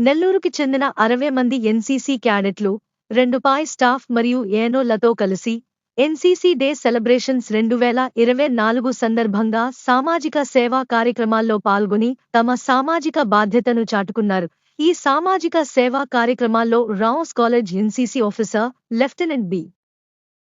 నెల్లూరుకి చెందిన అరవై మంది ఎన్సీసీ క్యాడెట్లు రెండు పాయ్ స్టాఫ్ మరియు ఏనోలతో కలిసి ఎన్సీసీ డే సెలబ్రేషన్స్ రెండు వేల ఇరవై నాలుగు సందర్భంగా సామాజిక సేవా కార్యక్రమాల్లో పాల్గొని తమ సామాజిక బాధ్యతను చాటుకున్నారు. ఈ సామాజిక సేవా కార్యక్రమాల్లో Rao's college NCC officer lieutenant B.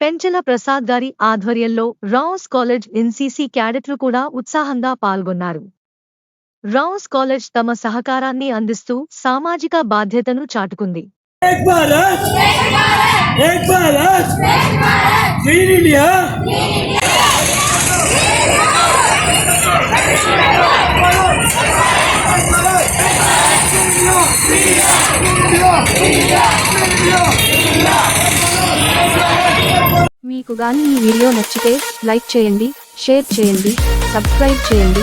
Penchala Prasad గారి ఆధ్వర్యంలో రావుస్ కాలేజ్ ఎన్సీసీ క్యాడెట్లు కూడా ఉత్సాహంగా పాల్గొన్నారు. రౌన్స్ కాలేజ్ తమ సహకారాన్ని అందిస్తూ సామాజిక బాధ్యతను చాటుకుంది. మీకు గాని ఈ వీడియో నచ్చితే లైక్ చేయండి షేర్ చేయండి సబ్స్క్రైబ్ చేయండి.